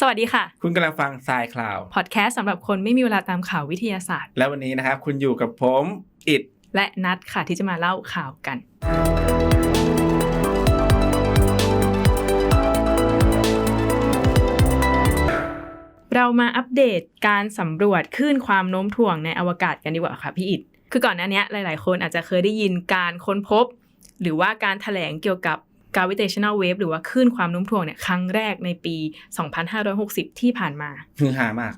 สวัสดีค่ะ คุณกำลังฟังทรายคลาวพอดแคสต์สำหรับคนไม่มีเวลาตามข่าววิทยาศาสตร์ และวันนี้นะครับ คุณอยู่กับผมอิดและนัดค่ะที่จะมาเล่าข่าวกัน เรามาอัปเดตการสำรวจคลื่นความโน้มถ่วงในอวกาศกันดีกว่าค่ะพี่อิดคือก่อนหน้านี้หลาย ๆ คนอาจจะเคยได้ยินการค้นพบ หรือว่าการถแถลงเกี่ยวกับ gravitational wave หรือว่าคลื่นความโน้มถ่วงเนี่ยครั้งแรกในปี 2560 ที่ผ่านมาฮือฮามาก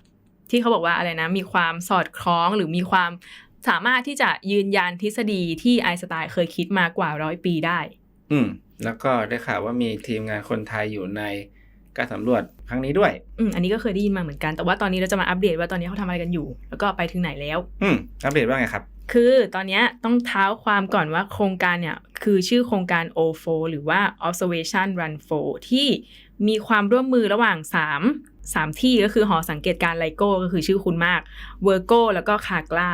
ที่เขาบอกว่าอะไรนะ มีความสอดคล้องหรือมีความสามารถที่จะยืนยันทฤษฎีที่ไอน์สไตน์เคยคิดมากว่าร้อยปีได้ อืม แล้วก็ได้ข่าวว่ามีทีมงานคนไทยอยู่ใน การสำรวจครั้งนี้ด้วย อืมอันนี้ก็เคยได้ยินมาเหมือนกัน แต่ว่าตอนนี้เราจะมาอัปเดตว่าตอนนี้เขาทำอะไรกันอยู่ แล้วก็ไปถึงไหนแล้ว อืมอัปเดตว่าไงครับ คือตอนเนี้ยต้องเท้าความก่อนว่าโครงการเนี่ย คือชื่อโครงการ O4 หรือว่า Observation Run 4ที่มีความร่วมมือระหว่าง 3 3 ที่ก็คือหอสังเกตการไลโก้ก็คือชื่อคุณมากเวอร์โกแล้วก็คากล้า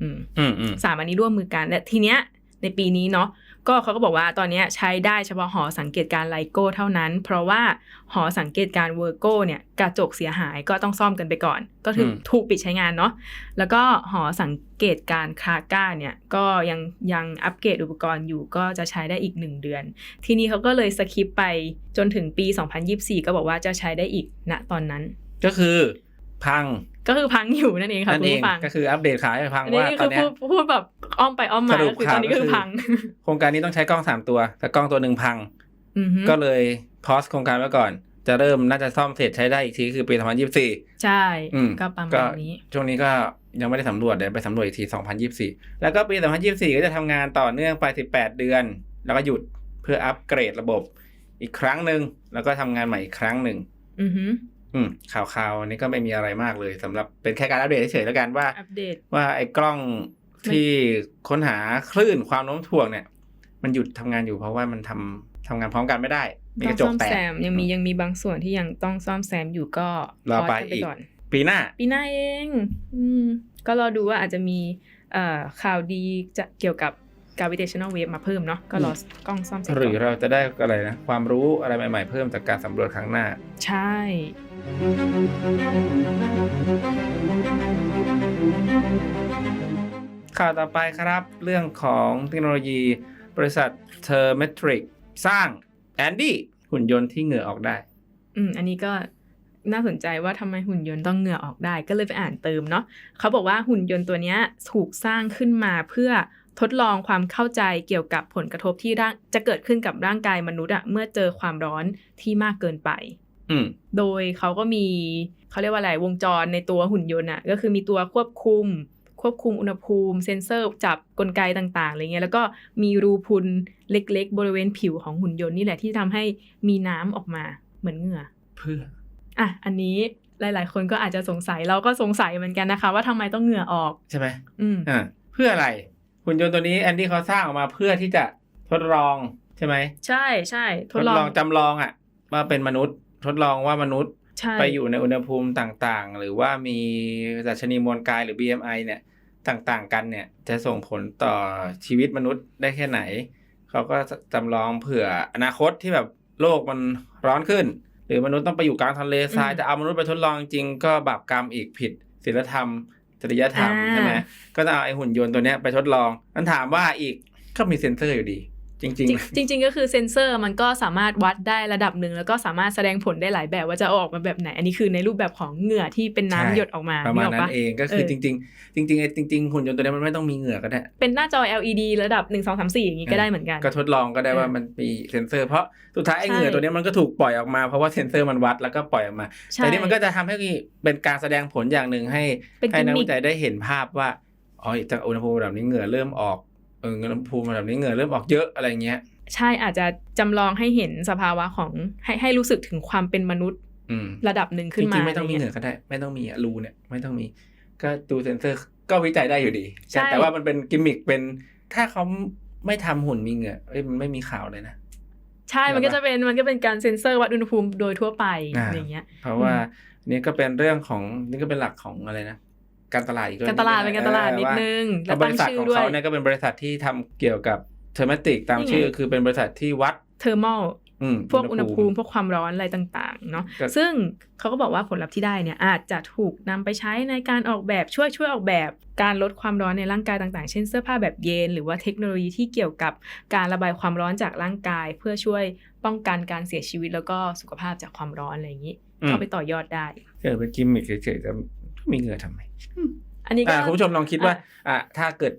อืมอืมอืมสามอันนี้ร่วมมือกันและทีเนี้ยในปีนี้เนาะ ก็เขาก็บอกว่าตอนเนี้ยใช้ได้เฉพาะหอสังเกตการไลโก้เท่านั้น เพราะว่าหอสังเกตการเวอร์โกเนี่ยกระจกเสียหายก็ต้องซ่อมกันไปก่อน ก็ถึงถูกปิดใช้งานเนาะแล้วก็หอสังเกตการคาก้าเนี่ยก็ยังยังอัปเกรดอุปกรณ์อยู่ก็จะใช้ได้อีก 1 เดือน ทีนี้เขาก็เลยสคิปไปจนถึงปี 2024 ก็บอกว่าจะใช้ได้อีกณตอนนั้น ก็คือพัง ก็คือพังอยู่นั่นเองค่ะนั่นคุณเองผู้ฟังก็คืออัปเดตข่าวให้ฟังอันนี้ว่านี่ตอคืนอเนี้พูยดพูดแบบอ้อมไปอ้อมมาสรุปก็คือตอนนี้ก็คือข่าวก็คือพัง โครงการนี้ต้องใช้กล้องสามตัวแต่กล้องตัวหนึ่งพังอือฮึก็เลยพอสโครงการไว้ก่อน จะเริ่มน่าจะซ่อมเสร็จใช้ได้อีกทีคือปี2024ใช่อืมก็ประก็มาณนี้ ช่วงนี้ก็ยังไม่ได้สำรวจเดี๋ยวไปสำรวจอีกที2024แล้วก็ปี2024ก็จะทำงานต่อเนื่องไป18เดือน แล้วก็หยุดเพื่ออัปเกรดระบบอีกครั้งหนึ่งแล้วก็ทำงานใหม่อีกครั้งหนึ่ง อือฮึอืมข่าวๆอันนี้ก็ไม่มีอะไรมากเลยสำหรับเป็นแค่การอัปเดตเฉยๆแล้วกันว่าอัปเดตว่าไอ้กล้องที่ค้นหาคลื่นความโน้มถ่วงเนี่ย มันหยุดทำงานอยู่เพราะว่ามันทำทำงานพร้อมกันไม่ได้ มีต้กองระจซ่กอมแตกแซมยังมียังมีบางส่วนที่ยังต้องซ่อมแซมอยู่ก็รอไปพสกันอีกก่อนปีหน้า ปีหน้าเอง อืมก็รอดูว่าอาจจะมีเอ่อข่าวดีจะเกี่ยวกับ gravitational wave มาเพิ่มเนาะก็รอกล้องซ่อมเสร็จหรือก่อนเราจะได้อะไรนะ ความรู้อะไรใหม่ ๆ เพิ่มจากการสำรวจครั้งหน้า ใช่ข่าวต่อไปครับ เรื่องของเทคโนโลยี บริษัทเทอร์เมทริกสร้างแอนดี้หุ่นยนต์ที่เหงื่อออกได้ อืม อันนี้ก็น่าสนใจว่าทำไมหุ่นยนต์ต้องเหงื่อออกได้ ก็เลยไปอ่านเติมเนาะเขาบอกว่าหุ่นยนต์ตัวเนี้ยถูกสร้างขึ้นมาเพื่อ ทดลองความเข้าใจเกี่ยวกับผลกระทบที่ร่างจะเกิดขึ้นกับร่างกายมนุษย์อะเมื่อเจอความร้อนที่มากเกินไปอืมโดยเขาก็มีเขาเรียกว่าอะไรวงจรในตัวหุ่นยนต์อะก็คือมีตัวควบคุม ควบคุมอุณหภูมิ เซ็นเซอร์จับกลไกต่างๆอะไรเงี้ยแล้วก็มีรูพุนเล็ก ๆ บริเวณผิวของหุ่นยนต์นี่แหละที่ทำให้มีน้ำออกมาเหมือนเหงื่อ เพื่ออะอันนี้หลาย ๆ คนก็อาจจะสงสัยเราก็สงสัยเหมือนกันนะคะ ว่าทำไมต้องเหงื่อออกใช่ไหมอืมอ่าเพื่ออะไร หุ่นยนต์ตัวนี้แอนดี้เขาสร้างออกมาเพื่อที่จะทดลองใช่ไหมใช่ใช่ททดดลลอองงจำลองอะว่าเป็นมนุษย์ทดลองว่ามนุษย์ใช่ไปอยู่ในอุณหภูมิต่างๆ หรือว่ามีดัชนีมวลกายหรือ BMI เนี่ยต่างๆ กันเนี่ย จะส่งผลต่อชีวิตมนุษย์ได้แค่ไหน เขาก็จำลองเผื่ออนาคตที่แบบโลกมันร้อนขึ้น หรือมนุษย์ต้องไปอยู่กลางทะเลทรายจะเอามนุษย์ไปทดลองจริงก็บาปกรรมอีกผิดศีลธรรม จริยธรรมใช่ไหมก็จะเอาไอ้หุ่นยนต์ตัวเนี้ยไปทดลองมันถามว่าอีกก็มีเซ็นเซอร์อยู่ดี จริงจริงจริงๆก็คือเซ็นเซอร์มันก็สามารถวัดได้ระดับหนึ่งแล้วก็สามารถแสดงผลได้หลายแบบว่าจะเอาออกมาแบบไหน อันนี้คือในรูปแบบของเหงื่อที่เป็นน้ำใช่หยดออกมาๆประมาณกออกนั้นปะเองก็คือเออจริง ๆ จริงๆไอ้จริงๆหุ่นยนต์ตัวเนี้ยมันไม่ต้องมีเหงื่อก็ได้ เป็นหน้าจอ LED ระดับ 1 2 3 4 อย่างนี้ก็ได้เหมือนกัน ก็ทดลองก็ได้ว่าเออมันมีเซ็นเซอร์เพราะสุดท้ายไอ้ใช่เหงื่อตัวเนี้ยมันก็ถูกปล่อยออกมาเพราะว่าเซ็นเซอร์มันวัดแล้วก็ปล่อยออกมาใช่แต่นี่มันก็จะทำให้เป็นการแสดงผลอย่างหนึ่งให้เป็นให้นักกิมมิวิคจัยได้เห็นภาพว่าอ๋อจากอุณหภูมิระดับนี้เหงื่อเริ่มออก เอออุณหภูมิระดับนี้เหงื่อเริ่มออกเยอะอะไรเงี้ย ใช่อาจจะจำลองให้เห็นสภาวะของให้ให้รู้สึกถึงความเป็นมนุษย์อืมระดับหนึ่งจขึ้นมาริงๆไม่ต้องมีะเหรงื่งี้อยก็ได้ ไม่ต้องมีอะรูเนี่ย ไม่ต้องมี ก็ดูเซ็นเซอร์ก็วิจัยได้อยู่ดีใช่แต่แต่ว่ามันเป็นกิมมิคเป็นถ้าเขาไม่ทำหุ่นมีเหงื่อเอ้ยมันไม่มีข่าวเลยนะใช่มันก็จะเป็นมันก็เป็นการเซ็นเซอร์วัดอุณหภูมิโดยทั่วไปอ่าอย่างเงี้ย เพราะว่านี่ก็เป็นเรื่องของนี่ก็เป็นหลักของอะไรนะ การตลาดอีกด้วยการตลาดเป็นการตลาดนิดนึงแล้แล้ววบตั้งริษัทชื่อของด้วยเขาเนี่ยก็เป็นบริษัทที่ทำเกี่ยวกับเทอร์มติกตามนี่ไงชื่อ คือเป็นบริษัทที่วัด thermal อืมพวกอุณหภูมิพวกความร้อนอะไรต่างๆเนาะก็ซึ่งเขาก็บอกว่าผลลัพธ์ที่ได้เนี่ยอาจจะถูกนำไปใช้ในการออกแบบช่วยช่วยออกแบบการลดความร้อนในร่างกายต่างๆ เช่นเสื้อผ้าแบบเย็น หรือว่าเทคโนโลยีที่เกี่ยวกับการระบายความร้อนจากร่างกาย เพื่อช่วยป้องกันการเสียชีวิตแล้วก็สุขภาพจากความร้อนอะไรอย่างนี้อืมเข้าไปต่อยอดได้เกิดเป็นกิมมิคเฉยๆจะ มีเหงื่อทำไมอันนี้ก็อ่าคุณผู้ชมลองคิดว่า อะอะถ้าเกิด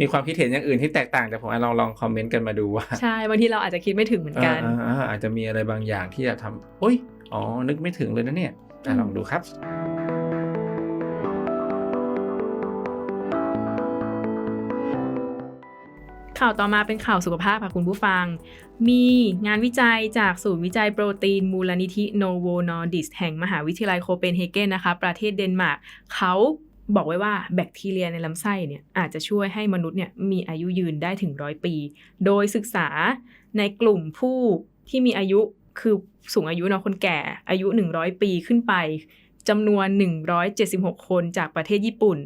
มีความคิดเห็นอย่างอื่นที่แตกต่างจากผมอะลองลองคอมเมนต์กันมาดูว่าใช่บางทีเราอาจจะคิดไม่ถึงเหมือนกันอ่าอ่าอ่าอาจจะมีอะไรบางอย่างที่จะทำโอ้ยอ๋อนึกไม่ถึงเลยนะเนี่ยอะอืมลองดูครับ ข่าวต่อมาเป็นข่าวสุขภาพค่ะคุณผู้ฟัง มีงานวิจัยจากศูนย์วิจัยโปรตีนมูลนิธิโนโวนอร์ดิสแห่งมหาวิทยาลัยโคเปนเฮเกนนะคะ ประเทศเดนมาร์กเขาบอกไว้ว่าแบคทีเรียในลำไส้เนี่ยอาจจะช่วยให้มนุษย์เนี่ยมีอายุยืนได้ถึงร้อยปี โดยศึกษาในกลุ่มผู้ที่มีอายุคือสูงอายุเนาะคนแก่อายุ 100 ปีขึ้นไปจำนวน 176 คนจากประเทศญี่ปุ่น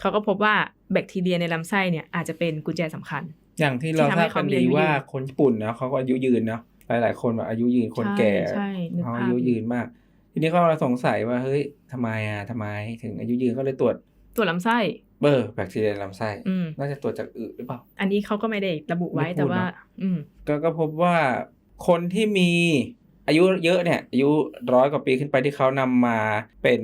เขาก็พบว่าแบคทีเรียในลำไส้เนี่ยอาจจะเป็นกุญแจสำคัญ อย่างที่เราที่ทำทราให้บเขากันมีดีอายุว่ายืนคนญี่ปุ่นเนาะเขาก็อายุยืนเนาะหลาย ๆ คนแบบอายุยืนคนแก่ใช่ใช่นึกเขาภาพอายุยืนมาก ทีนี้เขาเราสงสัยว่าเฮ้ยทำไมอะทำไมถึงอายุยืนก็เลยตรวจตัวลำไส้เบอร์แบคทีเรียในลำไส้อืมน่าจะตรวจจากอึหรือเปล่า อันนี้เขาก็ไม่ได้ระบุไว้ไม่พูดแต่ว่าเนอะอืมก็ก็พบว่าคนที่มีอายุเยอะเนี่ยอายุร้อยกว่าปีขึ้นไปที่เขานำมาเป็น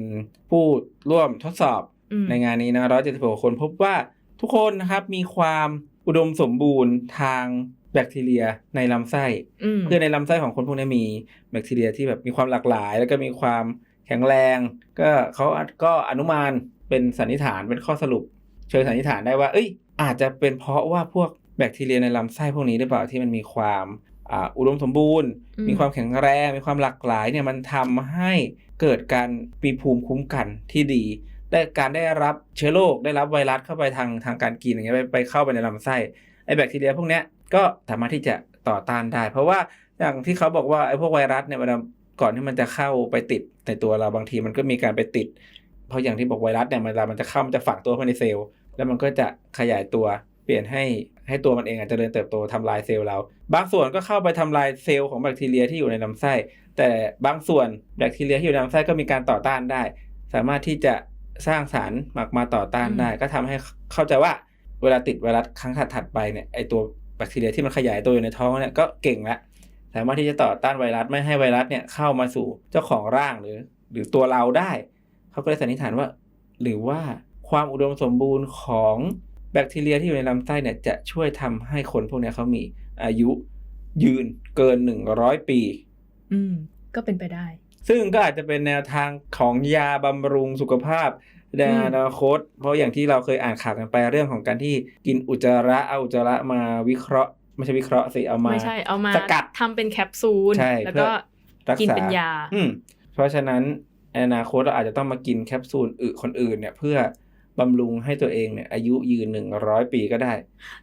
ผู้ร่วมทดสอบอืมในงานนี้นะร้อยเจ็ดสิบหกคนพบว่าทุกคนนะครับมีความ อุดมสมบูรณ์ทางแบคทีเรียในลำไส้อืมคือในลำไส้ของคนพวกนี้มีแบคทีเรียที่แบบมีความหลากหลาย แล้วก็มีความแข็งแรง ก็เขาก็อนุมานเป็นสันนิษฐานเป็นข้อสรุป เชิงสันนิษฐานได้ว่า เอ้ย อาจจะเป็นเพราะว่าพวกแบคทีเรียในลำไส้พวกนี้หรือเปล่าที่มันมีความอ่าอุดมสมบูรณ์อืมมีความแข็งแรง มีความหลากหลายเนี่ยมันทำให้เกิดการมีภูมิคุ้มกันที่ดี ได้การได้รับเชื้อโรคได้รับไวรัสเข้าไปทางทางการกินอย่างเงี้ยไปไปเข้าไปในลำไส้ไอแบคทีเรียพวกเนี้ยก็สามารถที่จะต่อต้านได้ เพราะว่าอย่างที่เขาบอกว่าไอพวกไวรัสเนี่ยเวลาก่อนที่มันจะเข้าไปติดในตัวเราบางทีมันก็มีการไปติด เพราะอย่างที่บอกไวรัสเนี่ยเวลามันจะเข้ามันจะฝังตัวเข้าไปในเซลล์แล้วมันก็จะขยายตัวเปลี่ยนให้ให้ตัวมันเองอาจจะเจริญเติบโตทำลายเซลล์เรา บางส่วนก็เข้าไปทำลายเซลล์ของแบคทีเรียที่อยู่ในลำไส้ แต่บางส่วนแบคทีเรียที่อยู่ในลำไส้ก็มีการต่อต้านได้ สามารถที่จะ สร้างสารหมักมาต่อต้านได้ ก็ทำให้เข้าใจว่าเวลาติดไวรัสครั้งถัดๆไปเนี่ยไอตัวแบคทีเรียที่มันขยายตัวอยู่ในท้องเนี่ยก็เก่งแล้วสามารถที่จะต่อต้านไวรัสไม่ให้ไวรัสเนี่ยเข้ามาสู่เจ้าของร่างหรือ หรือตัวเราได้ เขาก็เลยสันนิษฐานว่า หรือว่าความอุดมสมบูรณ์ของแบคทีเรียที่อยู่ในลำไส้เนี่ยจะช่วยทำให้คนพวกเนี้ยเขามีอายุยืนเกิน100ปี อืม ก็เป็นไปได้ ซึ่งก็อาจจะเป็นแนวทางของยาบำรุงสุขภาพในอนาคต เพราะอย่างที่เราเคยอ่านข่าวกันไปเรื่องของการที่กินอุจจาระเอาอุจจาระมาวิเคราะห์ไม่ใช่วิเคราะห์สิเอามาไม่ใช่เอามาสกัดทำเป็นแคปซูลใช่แล้วเพื่ก็อรักษากินเป็นยา อืมเพราะฉะนั้นในอนาคตเราอาจจะต้องมากินแคปซูลอึคนอื่นเนี่ยเพื่อบำรุงให้ตัวเองเนี่ยอายุยืนหนึ่งร้อยปีก็ได้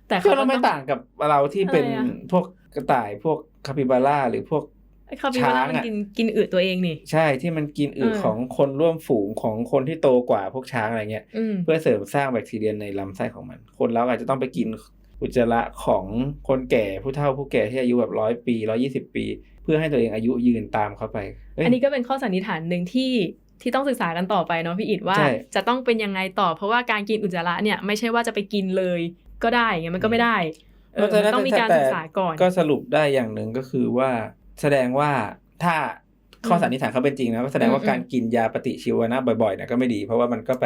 แต่คือเขาเราก็ไม่ต้องต่างกับเราที่เป็นอะไรอะพวกกระต่ายพวกคาปิบาร่าหรือพวกไอ้ คาปิบาร่าช้างมันอะกินกินอึตัวเองนี่ ใช่ที่มันกินอึเออของคนร่วมฝูงของคนที่โตกว่าพวกช้างอะไรเงี้ยอืมเพื่อเสริมสร้างแบคทีเรียในลำไส้ของมัน คนเราอาจจะต้องไปกินอุจจาระของคนแก่ผู้เฒ่าผู้แก่ที่อายุแบบร้อยปีร้อยี่สิบปี เพื่อให้ตัวเองอายุยืนตามเข้าไปเยอันนี้ก็เป็นข้อสันนิษฐานหนึ่งที่ที่ต้องศึกษากันต่อไปเนาะพี่อิดว่าใช่จะต้องเป็นยังไงต่อ เพราะว่าการกินอุจจาระเนี่ยไม่ใช่ว่าจะไปกินเลยก็ได้อย่างเงี้ยมันก็ไม่ได้เออมันต้องมีการศึกษาก่อน ก็สรุปได้อย่างหนึ่งก็คือว่า แสดงว่าถ้าข้อสันนิษฐานเขาเป็นจริงนะก็แสดงว่าอืมการกินยาปฏิชีวนะบ่อยๆเนี่ยก็ไม่ดี เพราะว่ามันก็ไป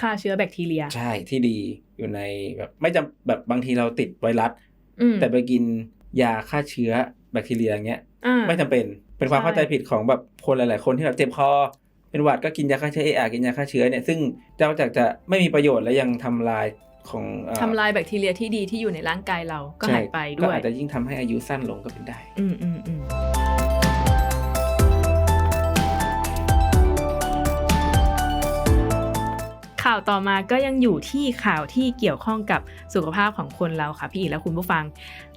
ฆ่าเชื้อแบคทีเรีย ใช่ที่ดีอยู่ในแบบไม่จำแบบบางทีเราติดไวรัสอืมแต่ไปกินยาฆ่าเชื้อแบคทีเรียอย่างเงี้ยอ่าไม่จำเป็นเป็นความใช่เข้าใจผิดของแบบคนหลาย ๆ คนที่แบบเจ็บคอเป็นหวัดก็กินยาฆ่าเชื้อเออากินยาฆ่าเชื้อเนี่ยซึ่งเจ้าจากจะไม่มีประโยชน์และยังทำลาย ของเอ่อทำลายแบคทีเรียที่ดีที่อยู่ในร่างกายเราก็ใช่หายไปก็ด้วยอาจจะยิ่งทำให้อายุสั้นลงก็เป็นได้ อืมอืมอืมข่าวต่อมาก็ยังอยู่ที่ข่าวที่เกี่ยวข้องกับสุขภาพของคนเราค่ะพี่อีกและคุณผู้ฟัง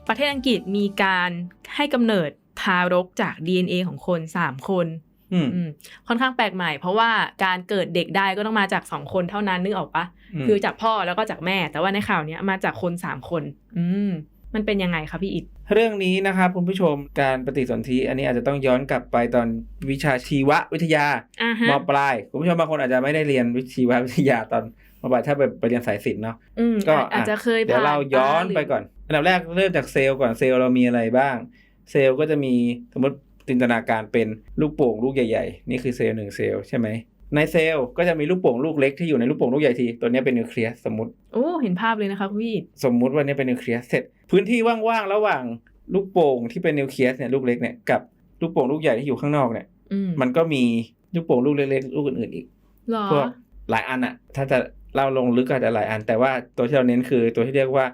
ประเทศอังกฤษมีการให้กำเนิดทารกจาก DNA ของคน 3 คนอืมอืม ค่อนข้างแปลกใหม่ เพราะว่าการเกิดเด็กได้ก็ต้องมาจาก2คนเท่านั้นนึกออกปะอืมคือจากพ่อแล้วก็จากแม่ แต่ว่าในข่าวเนี้ยมาจากคน3คน อืมมันเป็นยังไงคะพี่อิดเรื่องนี้นะครับคุณผู้ชมการปฏิสนธิอันนี้อาจจะต้องย้อนกลับไปตอนวิชาชีววิทยาอ่าฮะมปลายคุณผู้ชมบางคนอาจจะไม่ได้เรียนวิชีววิทยาตอนมปลายถ้าไปไปเรียนสายศิลป์เนาะอืมก็อาอาจจะเคยเดี๋ยวผ่นเราย้อนหรืไปก่อน อันดับแรกเริ่มจากเซลล์ก่อนเซลล์เรามีอะไรบ้าง เซลล์ก็จะมีสมมติ จินตนาการเป็นลูกโป่งลูกใหญ่ๆ นี่คือเซลล์หนึ่งเซลล์ใช่ไหมในเซลล์ก็จะมีลูกโป่งลูกเล็กที่อยู่ในลูกโป่งลูกใหญ่ที ตัวเนี้ยเป็นนิวเคลียสสมมติ โอ้เห็นภาพเลยนะคะพี่อิดสมมุติว่าเนี่ยเป็นนิวเคลียสเสร็จ พื้นที่ว่างๆระหว่างลูกโป่งที่เป็นนิวเคลียสเนี่ยลูกเล็กเนี่ยกับลูกโป่งลูกใหญ่ที่อยู่ข้างนอกเนี่ยอืมมันก็มีลูกโป่งลูกเล็กๆลูกอื่นๆอีกหรอพวกหลายอันอะถ้าจะเล่าลงลึกก็อาจจะหลายอัน แต่ว่าตัวที่เราเน้นคือตัวที่เรียกว่า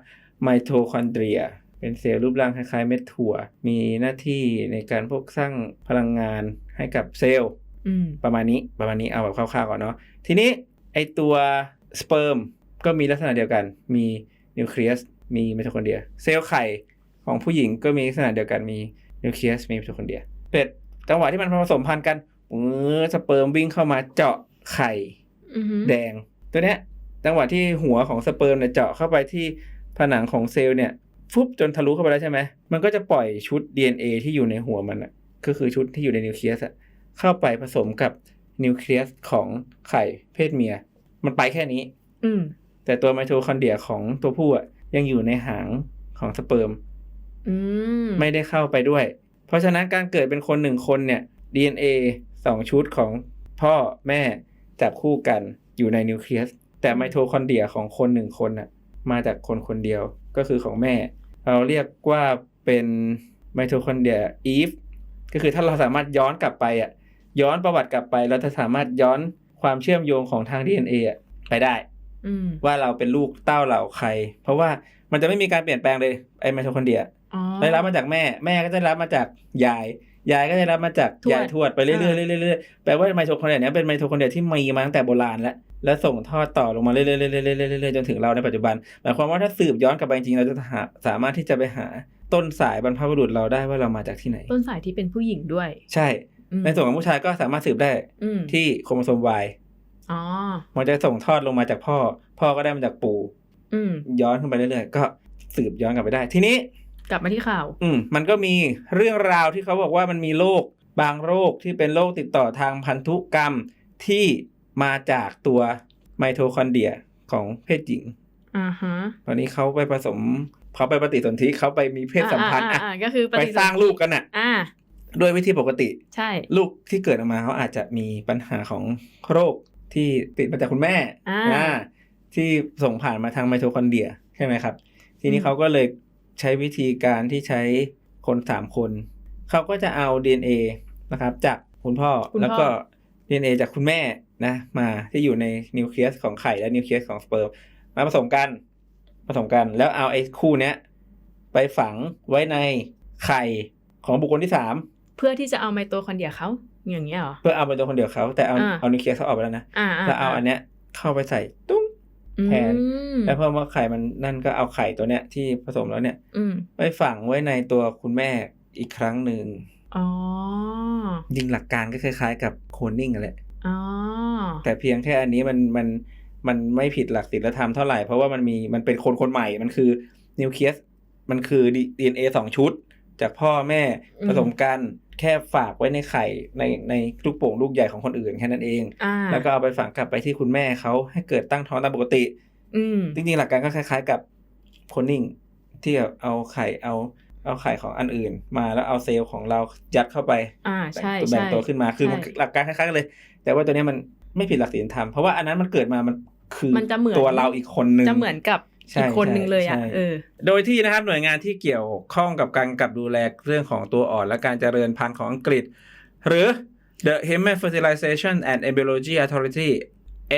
ไมโทคอนเดรีย เป็นเซลล์รูปร่างคล้ายๆ เม็ดถั่ว มีหน้าที่ในการพวกสร้างพลังงานให้กับเซลล์อืมประมาณนี้ประมาณนี้เอาแบบคร่าวๆก่อนเนาะทีนี้ไอตัวสเปิร์มก็มีลักษณะเดียวกัน มีนิวเคลียสมีไมโทคอนเดรีย เซลล์ไข่ของผู้หญิงก็มีลักษณะเดียวกันมีนิวเคลียสมีไมโทคอนเดรีย เป็ดจังหวะที่มันผสมพันธุ์กันเออสเปิร์มวิ่งเข้ามาเจาะไข่อือฮึแดง ตัวเนี้ยจังหวะที่หัวของสเปิร์มเนี่ยเจาะเข้าไปที่ผนังของเซลล์เนี่ย ฟุบจนทะลุเข้าไปแล้วใช่ไหมมันก็จะปล่อยชุด DNA ที่อยู่ในหัวมันอะก็คือชุดที่อยู่ในนิวเคลียสอะเข้าไปผสมกับนิวเคลียสของไข่เพศเมีย มันไปแค่นี้ อืมแต่ตัวไมโทคอนเดรียของตัวผู้อะยังอยู่ในหางของสเปิร์มอืมไม่ได้เข้าไปด้วย เพราะฉะนั้นการเกิดเป็นคนหนึ่งคนเนี่ย DNA สองชุดของพ่อแม่จับคู่กันอยู่ในนิวเคลียส แต่ไมโทคอนเดรียของคนหนึ่งคนน่ะ มาจากคนคนเดียว ก็คือของแม่ เราเรียกว่าเป็นไมโทคอนเดรียอีฟก็คือถ้าเราสามารถย้อนกลับไปอะย้อนประวัติกลับไปเราจะสามารถย้อนความเชื่อมโยงของทาง DNA อะไปได้อืมว่าเราเป็นลูกเต้าเหล่าใคร เพราะว่ามันจะไม่มีการเปลี่ยนแปลงเลยไอไมโทคอนเดรียอ๋อได้รับมาจากแม่ แม่ก็จะได้รับมาจากยาย ยายก็ได้รับมาจากทวดยายทวดไปเรื่อยๆอ่าเรื่อยๆเรื่อยๆแปลว่าไมโทคอนเดรียเนี้ยเป็นไมโทคอนเดรียที่มีมาตั้งแต่โบราณแล้ว แล้วส่งทอดต่อลงมาเรื่อยๆจนถึงเราในปัจจุบันหมายความว่าถ้าสืบย้อนกลับไปจริงเราจะหาสามารถที่จะไปหาต้นสายบรรพบุรุษเราได้ว่าเรามาจากที่ไหน ต้นสายที่เป็นผู้หญิงด้วย ใช่ ในส่วนของผู้ชายก็สามารถสืบได้ที่โครโมโซม Y อ๋อมันจะส่งทอดลงมาจากพ่อ พ่อก็ได้มาจากปู่ย้อนขึ้นไปเรื่อยๆก็สืบย้อนกลับไปได้ ทีนี้ กลับมาที่ข่าว อืมมันก็มีเรื่องราวที่เขาบอกว่ามันมีโรคบางโรคที่เป็นโรคติดต่อทางพันธุกรรมที่ มาจากตัวไมโทคอนเดรียของเพศหญิงอ่าฮะตอนนี้เขาไปผสมเขาไปปฏิสนธิเขาไปมีเพศสัมพันธ์อ่าอะอ่าอ่าก็คือไปสร้างลูกกันอะอ่าด้วยวิธีปกติ ใช่ ลูกที่เกิดออกมาเขาอาจจะมีปัญหาของโรคที่ติดมาจากคุณแม่อ่าที่ส่งผ่านมาทางไมโทคอนเดรียใช่ไหมครับ ทีนี้อืมเขาก็เลยใช้วิธีการที่ใช้คนสามคนเขาก็จะเอา DNA นะครับ จากคุณพ่อคุณพ่อแล้วก็ DNA จากคุณแม่ นะ มาที่อยู่ในนิวเคลียสของไข่และนิวเคลียสของสเปิร์มมาผสมกันผสมกัน แล้วเอาไอ้คู่เนี้ยไปฝังไว้ในไข่ของบุคคลที่สามเพื่อที่จะเอาไมโตคอนเดรียเขาอย่างเงี้ยเหรอเพื่อเอาไปตัวคนเดียวเขาแต่เอาอ่าเอานิวเคลียสเขาออกไปแล้วนะอ่าแล้วเอาอันเนี้ยเข้าไปใส่ตุ้งแทนอืมแล้วเพิ่มว่าไข่มันนั่นก็เอาไข่ตัวเนี้ยที่ผสมแล้วเนี่ยอืมไปฝังไว้ในตัวคุณแม่อีกครั้งหนึ่งอ๋อจริงหลักการก็คล้ายๆ กับโคลนนิ่งนั่นแหละอ๋อ แต่เพียงแค่อันนี้มันมันมันไม่ผิดหลักศีลธรรมเท่าไหร่ เพราะว่ามันมีมันเป็นคนคนใหม่มันคือนิวเคลียสมันคือดีเอ็นเอสองชุด จากพ่อแม่ผสมกันแค่ฝากไว้ในไข่ในในลูกโป่งลูกใหญ่ของคนอื่นแค่นั้นเองอ่าแล้วก็เอาไปฝังกลับไปที่คุณแม่เขาให้เกิดตั้งท้องตามปกติ อืมจริงๆหลักการก็คล้าย ๆ กับโคลนนิ่งที่แบบเอาไข่เอา เอาไข่ของอันอื่นมาแล้วเอาเซลล์ของเรายัดเข้าไปอ่าใช่แบ่งใช่ตัวขึ้นมาคือมันใช่หลักการคล้ายๆกันเลย แต่ว่าตัวเนี้ยมันไม่ผิดหลักศีลธรรมเพราะว่าอันนั้นมันเกิดมามันคือมันจะเหมือนตัวเราอีกคนนึงจะเหมือนกับใช่อีกคนหนึ่งเลยอะใช่เออโดยที่นะครับหน่วยงานที่เกี่ยวข้องกับการกับดูแลเรื่องของตัวอ่อนและการเจริญพันธุ์ของอังกฤษ หรือ The Human Fertilization and Embryology Authority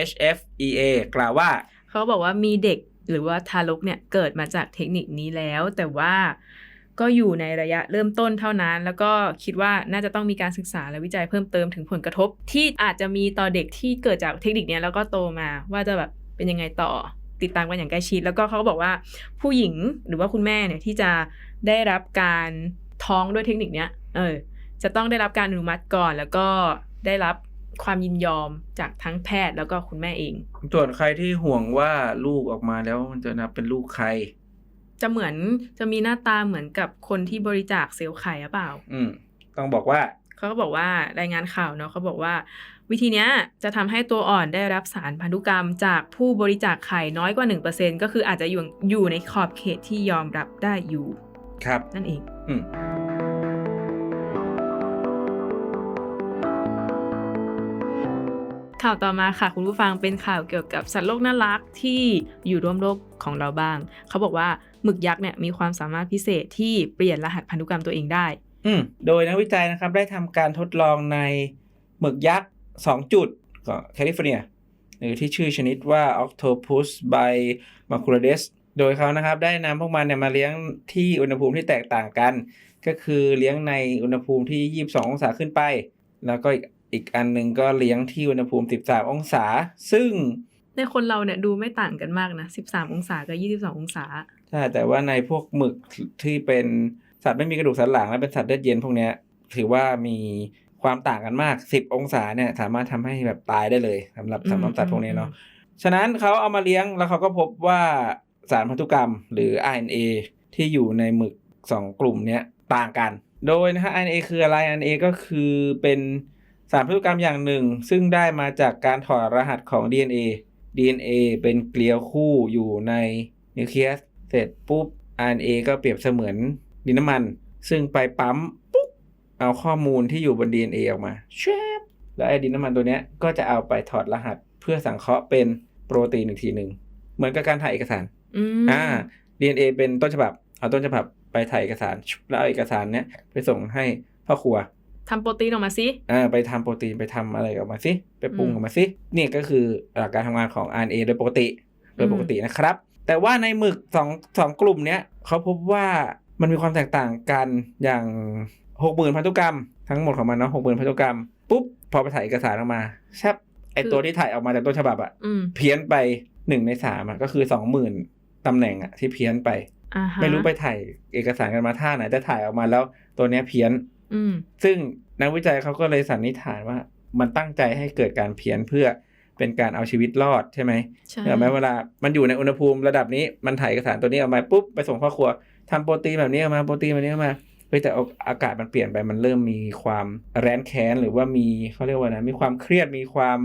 HFEA กล่าวว่า เขาบอกว่ามีเด็กหรือว่าทารกเนี่ยเกิดมาจากเทคนิคนี้แล้ว แต่ว่า ก็อยู่ในระยะเริ่มต้นเท่านั้น แล้วก็คิดว่าน่าจะต้องมีการศึกษาและวิจัยเพิ่มเติมถึงผลกระทบ ที่อาจจะมีต่อเด็กที่เกิดจากเทคนิคนี้แล้วก็โตมาว่าจะแบบเป็นยังไงต่อติดตามกันอย่างใกล้ชิด แล้วก็เขาก็บอกว่าผู้หญิงหรือว่าคุณแม่เนี่ยที่จะได้รับการท้องด้วยเทคนิคเนี้ยเออจะต้องได้รับการอนุมัติก่อน แล้วก็ได้รับความยินยอมจากทั้งแพทย์แล้วก็คุณแม่เอง ส่วนใครที่ห่วงว่าลูกออกมาแล้วมันจะนับเป็นลูกใคร จะเหมือนจะมีหน้าตาเหมือนกับคนที่บริจาคเซลล์ไข่หรือเปล่า อืมต้องบอกว่าเขาก็บอกว่ารายงานข่าวเนาะเขาบอกว่า วิธีเนี้ยจะทำให้ตัวอ่อนได้รับสารพันธุกรรมจากผู้บริจาคไข่น้อยกว่า 1%ก็คืออาจจะอยู่อยู่ในขอบเขตที่ยอมรับได้อยู่ ครับนั่นเอง อืม ข่าวต่อมาค่ะคุณผู้ฟังเป็นข่าวเกี่ยวกับสัตว์โลกน่ารักที่อยู่ร่วมโลกของเราบ้าง เขาบอกว่าหมึกยักษ์เนี่ยมีความสามารถพิเศษที่เปลี่ยนรหัสพันธุกรรมตัวเองได้ อืโดยนักวิจัยนะครับได้ทำการทดลองในหมึกยักษ์2จุดของแคลิฟอร์เนียหรือที่ชื่อชนิดว่า Octopus by Maculatus โดยเขานะครับได้นำพวกมันเนี่ยมาเลี้ยงที่อุณหภูมิที่แตกต่างกัน ก็คือเลี้ยงในอุณหภูมิที่ 22 องศาขึ้นไป แล้วก็อีก อีกอันหนึ่งก็เลี้ยงที่อุณหภูมิ 13 องศา ซึ่งในคนเราเนี่ยดูไม่ต่างกันมากนะ 13 องศากับ22 องศา ใช่ แต่ว่าในพวกหมึกที่เป็นสัตว์ไม่มีกระดูกสันหลังและเป็นสัตว์เลือดเย็นพวกเนี้ย ถือว่ามีความต่างกันมาก 10 องศาเนี่ยสามารถทำให้แบบตายได้เลยสำหรับอืมสำหรับสัตว์พวกนี้เนาะอืมฉะนั้นเขาเอามาเลี้ยงแล้วเขาก็พบว่าสารพันธุกรรมหรือ RNA ที่อยู่ในหมึก 2 กลุ่มเนี้ยต่างกัน โดยนะฮะ RNA คืออะไร RNA ก็คือเป็น สารพันธุกรรมอย่างหนึ่ง ซึ่งได้มาจากการถอดรหัสของ DNA DNA เป็นเกลียวคู่อยู่ในนิวเคลียสเสร็จปุ๊บ RNA ก็เปรียบเสมือนดินน้ำมัน ซึ่งไปปั๊มปุ๊บเอาข้อมูลที่อยู่บน DNA ออกมาแชบแล้วไอ้ดินน้ำมันตัวเนี้ยก็จะเอาไปถอดรหัสเพื่อสังเคราะห์เป็นโปรตีนอีกทีหนึ่งเหมือนกับการถ่ายเอกสารอืมอ่า DNA เป็นต้นฉบับ เอาต้นฉบับไปถ่ายเอกสารชุบแล้วเอาเอกสารเนี้ยไปส่งให้พ่อครัว ทำโปรตีนออกมาสิอ่าไปทำโปรตีนไปทำอะไรออกมาสิไปปรุงอืมออกมาสินี่ก็คือหลักการทำงานของ RNA โดยปกติ โดยปกตินะครับ แต่ว่าในหมึกสองสองกลุ่มเนี้ยเขาพบว่ามันมีความแตกต่างกันอย่างหกหมื่นพันธุกรรม ทั้งหมดของมันเนาะหกหมื่นพันธุกรรมปุ๊บพอไปถ่ายเอกสารออกมาแซบไอตัวที่ถ่ายออกมาจากต้นฉบับอะอืมเพี้ยนไปหนึ่งในสามอะก็คือสองหมื่นตำแหน่งอะที่เพี้ยนไปอ่าฮะไม่รู้ไปถ่ายเอกสารกันมาท่าไหนแต่ถ่ายออกมาแล้วตัวเนี้ยเพี้ยนอืม ซึ่งนักวิจัยเขาก็เลยสันนิษฐานว่ามันตั้งใจให้เกิดการเพี้ยนเพื่อเป็นการเอาชีวิตรอดใช่ไหมใช่เห็นไหมเวลามันอยู่ในอุณหภูมิระดับนี้มันถ่ายเอกสารตัวนี้ออกมาปุ๊บไปส่งพ่อครัวทำโปรตีนแบบนี้ออกมาโปรตีนแบบนี้ออกมาเฮ้ยแต่เอาอากาศมันเปลี่ยนไปมันเริ่มมีความแร้นแค้นหรือว่ามีเขาเรียกว่านะมีความเครียดมีความ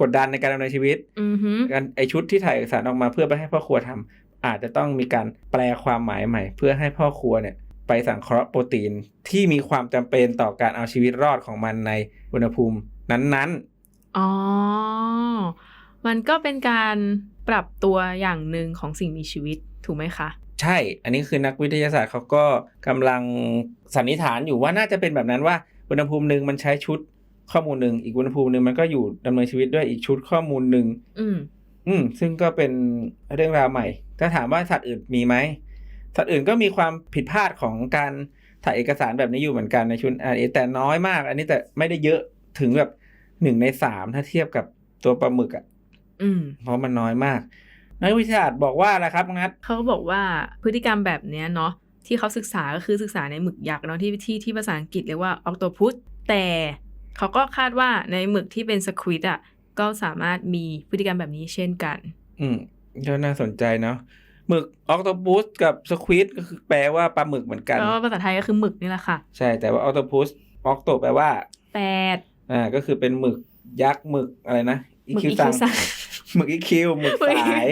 กดดันในการดำเนินชีวิตอือฮึการไอชุดที่ถ่ายเอกสารออกมาเพื่อไปให้พ่อครัวทำอาจจะต้องมีการแปลความหมายใหม่ เพื่อให้พ่อครัวเนี่ย ไปสังเคราะห์โปรตีนที่มีความจำเป็นต่อการเอาชีวิตรอดของมันในอุณหภูมินั้นอ๋อ มันก็เป็นการปรับตัวอย่างหนึ่งของสิ่งมีชีวิตถูกไหมคะๆใช่ อันนี้คือนักวิทยาศาสตร์เขาก็กำลังสันนิษฐานอยู่ว่าน่าจะเป็นแบบนั้นว่าอุณหภูมิหนึ่งมันใช้ชุดข้อมูลหนึ่งอีกอุณหภูมิหนึ่งมันก็อยู่ดำเนินชีวิตด้วยอีกชุดข้อมูลหนึ่งอืม อืม ซึ่งก็เป็นเรื่องราวใหม่ ถ้าถามว่าสัตว์อื่นมีไหม สัตว์อื่นก็มีความผิดพลาดของการถ่ายเอกสารแบบนี้อยู่เหมือนกันในชุด RNA แต่น้อยมาก อันนี้แต่ไม่ได้เยอะถึงแบบหนึ่งในสามถ้าเทียบกับตัวปลาหมึกอะ่ะอืมเพราะมันน้อยมาก นักวิทยาศาสตร์บอกว่าอะไรครับน้องนัทเขาก็บอกว่าพฤติกรรมแบบเนี้ยเนาะที่เขาศึกษาก็คือศึกษาในหมึกยักษ์เนาะที่ที่ที่ภาษาอังกฤษเรียกว่าอ c โตพุสแต่เขาก็คาดว่าในหมึกที่เป็นสควิดอะก็สามารถมีพฤติกรรมแบบนี้เช่นกัน อืมก็น่าสนใจเนาะ หมึกออกโตปุสกับสควิดก็คือแปลว่าปลาหมึกเหมือนกันเพราะว่าภาษาไทยก็คือหมึกนี่แหละค่ะ ใช่แต่ว่าออกโตปุสออกโตแปลว่าแปดอ่าก็คือเป็นหมึกยักษ์หมึกอะไรนะหมึกคิวอีซัคิงวซังหมึกอีคิวหมึกหมึกสาย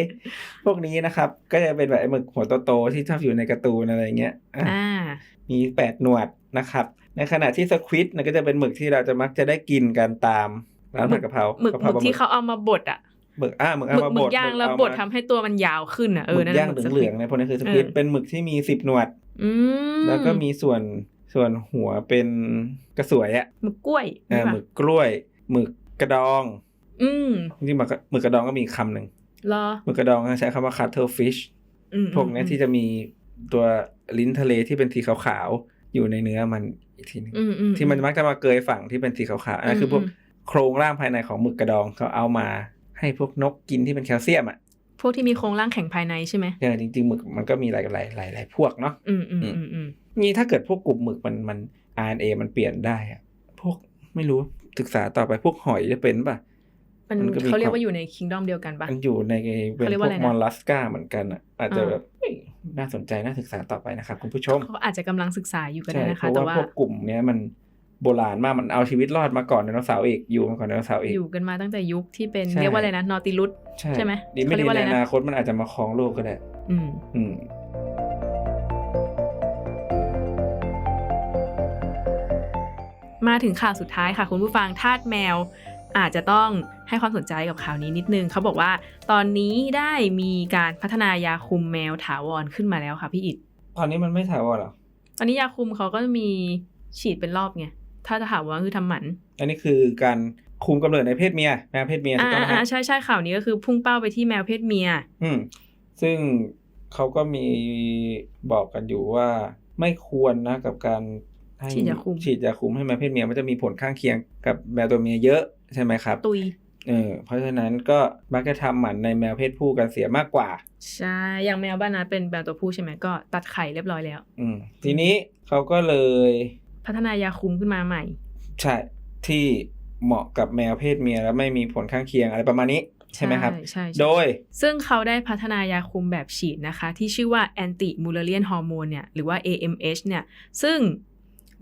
พวกนี้นะครับ ก็จะเป็นแบบไอ้หมึกหัวโตๆที่ชอบอยู่ในการ์ตูนอะไรเงี้ยอะอ่ามีแปดหนวดนะครับ ในขณะที่สควิดเนี่ยก็จะเป็นหมึกที่เราจะมักจะได้กินกันตามร้านผัดกะเพราหมึกกะหเพรามึกปลาหมึที่กเขาเอามาบดอะ หมึกอ่าหมึกหเอามึกมาหมึบกดย่างหมึกแล้วเอาบดมาทำให้ตัวมันยาวขึ้นอะเอหอมึกนั่นย่างหมึกสเหคลืวิอดงๆเนี่ยพวกนี้คือสควิดเออเป็นหมึกที่มีสิบหนวดอืมแล้วก็มีส่วนส่วนหัวเป็นกระสวยอะหมึกกล้วยอ่าใช่ปะหมึกกล้วยหมึกกระดอง อืมจริงๆหมึกหมึกกระดองก็มีอีกคำหนึ่งเหรอหมึกกระดองใช้คำว่า cuttlefish อืมพวกเนี้ยที่จะมีตัวลิ้นทะเลที่เป็นสีขาวๆอยู่ในเนื้อมันอีกทีหนึงอืมอืมที่มันมักจะมาเกยฝั่งที่เป็นสีขาวๆอันนั้นคือพวกอืมโครงร่างภายในของหมึกกระดองเขาเอามา ให้พวกนกกินที่เป็นแคลเซียมอะพวกที่มีโครงร่างแข็งภายในใช่ไหมเออจริงๆหมึกมันก็มีหลายหลายหลายหลายพวกเนาะอืมอืมอืมอืมนี่ถ้าเกิดพวกกลุ่มหมึกมันมัน RNA มันเปลี่ยนได้อะพวกไม่รู้ศึกษาต่อไปพวกหอยจะเป็นป่ะมันมันก็มีเขาเรียกความว่าอยู่ในคิงดอมเดียวกันปะมันอยู่ในเป็นเขาเรียกพว่าวอะไรกนะมอลลัสกาเหมือนกันอะ อาจจะอ่าแบบเอ้ยน่าสนใจน่าศึกษาต่อไปนะครับคุณผู้ชมเขาอาจจะกำลังศึกษาอยู่ก็ใช่ได้นะเพคะราะแต่ว่าว่าพวกกลุ่มเนี้ยมัน โบราณมากมันเอาชีวิตรอดมาก่อนไดโนเสาร์อีกอยู่มาก่อนไดโนเสาร์อีกอยู่กันมาตั้งแต่ยุคที่เป็นใช่เรียกว่าอะไรนะนอติลุสใช่ใช่ไหมดีไม่เขาเรีดียกว่าอะไรในนะอนาคตมันอาจจะมาครองโลกก็ได้ อืมอืมมาถึงข่าวสุดท้ายค่ะ คุณผู้ฟังทาสแมว อาจจะต้องให้ความสนใจกับข่าวนี้นิดนึง เขาบอกว่าตอนนี้ได้มีการพัฒนายาคุมแมวถาวรขึ้นมาแล้วค่ะพี่อิดตอนนี้มันไม่ถาวรหรอตอนนี้ยาคุมเขาก็มีฉีดเป็นรอบไง ถ้าจะถามว่าคือทำหมัน อันนี้คือการคุมกำเนิดในเพศเมียแมวเพศเมียถูอ่ากต้องไหมอ่าฮะใช่ใช่ข่าวนี้ก็คือพุ่งเป้าไปที่แมวเพศเมีย อืมซึ่งเขาก็มีบอกกันอยู่ว่าไม่ควรนะกับการให้ฉีดยาคุมฉีดยาคุมให้แมวเพศเมียมันจะมีผลข้างเคียงกับแมวตัวเมียเยอะใช่ไหมครับ ตุยเออเพราะฉะนั้นก็มักจะทำหมันในแมวเพศผู้กันเสียมากกว่า ใช่ อย่างแมวบ้านนัดเป็นแมวตัวผู้ใช่ไหมก็ตัดไข่เรียบร้อยแล้ว อืมทีนี้เขาก็เลย พัฒนายาคุมขึ้นมาใหม่ ใช่ที่เหมาะกับแมวเพศเมียแล้วไม่มีผลข้างเคียงอะไรประมาณนี้ ใช่ไหมครับ ใช่ใช่โดย ซึ่งเขาได้พัฒนายาคุมแบบฉีดนะคะ ที่ชื่อว่า anti mullerian hormone เนี่ยหรือว่า AMH เนี่ยซึ่ง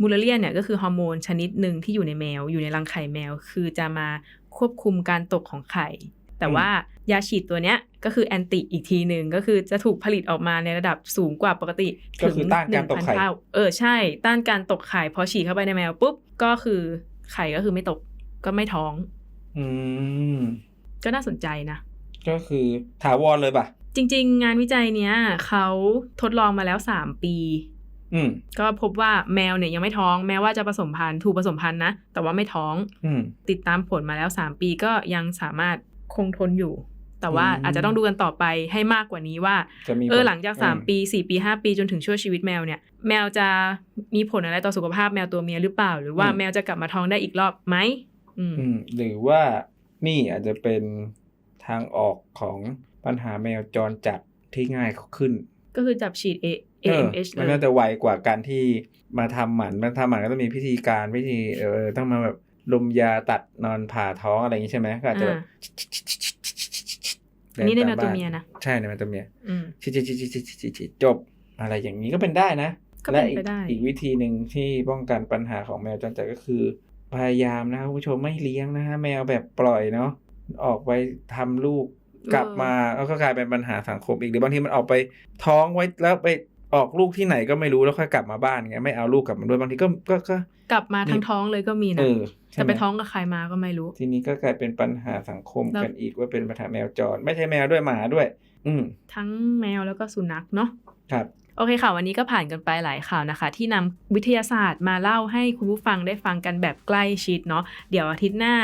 มูลเลียนเนี่ยก็คือฮอร์โมนชนิดหนึ่งที่อยู่ในแมว อยู่ในรังไข่แมว คือจะมาควบคุมการตกของไข่ แต่อืมว่ายาฉีดตัวเนี้ยก็คือแอนติอีกทีหนึ่งก็คือจะถูกผลิตออกมาในระดับสูงกว่าปกติก็คือต้านการตกไข่1,000เท่าเออใช่ ต้านการตกไข่พอฉีดเข้าไปในแมวปุ๊บ ก็คือไข่ก็คือไม่ตกก็ไม่ท้อง อืมก็น่าสนใจนะ ก็คือถาวรเลยป่ะ จริง ๆ งานวิจัยเนี้ยเขาทดลองมาแล้ว3ปีอืมก็พบว่าแมวเนี่ยยังไม่ท้องแม้ว่าจะผสมพันธุ์ถูกผสมพันธุ์นะ แต่ว่าไม่ท้องอืมติดตามผลมาแล้ว 3 ปีก็ยังสามารถ คงทนอยู่ แต่ว่าอืมอาจจะต้องดูกันต่อไปให้มากกว่านี้ว่าจะมีเออผลหลังจากอืม3ปี4ปี5ปีจนถึงช่วงชีวิตแมวเนี่ย แมวจะมีผลอะไรต่อสุขภาพแมวตัวเมียหรือเปล่า หรือว่าแมวจะกลับมาท้องได้อีกรอบไหมอืมอืมหรือว่านี่อาจจะเป็นทางออกของปัญหาแมวจรจัดที่ง่ายขึ้น ก็คือจับฉีด A เออ AMH เลมันยน่าจะไวกว่าการที่มาทำหมันมันทำหมันก็ต้องมีพิธีการพิธีเออต้องมาแบบ ลมยาตัดนอนผ่าท้องอะไรอย่างนี้ใช่ไหมก็อาจจะแบบอันนี้ในแมวเดิตัวตาเมียบ้านะใช่ในแมวตัวเมียอืมชิชิชิชิชิชิชิจบ อะไรอย่างนี้ก็เป็นได้นะก็เป็นและอีกไปได้อีกวิธีหนึ่งที่ป้องกันปัญหาของแมวจรจัดก็คือ พยายามนะครับคุณผู้ชมไม่เลี้ยงนะฮะแมวแบบปล่อยเนาะออกไปทำลูกกลับมาแล้วก็กลายเป็นปัญหาสังคมอีกหรือบางทีมันออกไปท้องไว้แล้วไปออกลูกที่ไหนก็ไม่รู้แล้วค่อยกลับมาบ้านไงไม่เอาลูกกลับมาด้วยบางทีก็ก็ก็กลับมาทั้งท้องเลยก็มีเอนะอใช่ จะหมไปท้องกับใครมาก็ไม่รู้ ทีนี้ก็กลายเป็นปัญหาสังคมแล้วกันอีกว่าเป็นปัญหาแมวจร ไม่ใช่แมวด้วยหมาด้วย อืมทั้งแมวแล้วก็สุนัขเนาะครับโอเคค่ะ วันนี้ก็ผ่านกันไปหลายข่าวนะคะ ที่นำวิทยาศาสตร์มาเล่าให้คุณผู้ฟังได้ฟังกันแบบใกล้ชิดเนาะเดี๋ยวอาทิตย์หน้า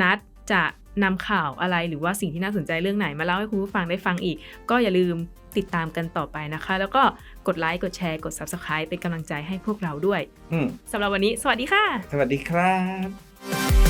นัดจะนำข่าวอะไรหรือว่าสิ่งที่น่าสนใจเรื่องไหนมาเล่าให้คุณผู้ฟังได้ฟังอีก ก็อย่าลืมติดตามกันต่อไปนะคะ แล้วก็กดไลค์กดแชร์กด Subscribe เป็นกำลังใจให้พวกเราด้วยอืมสำหรับวันนี้ สวัสดีค่ะ สวัสดีครับ Bye.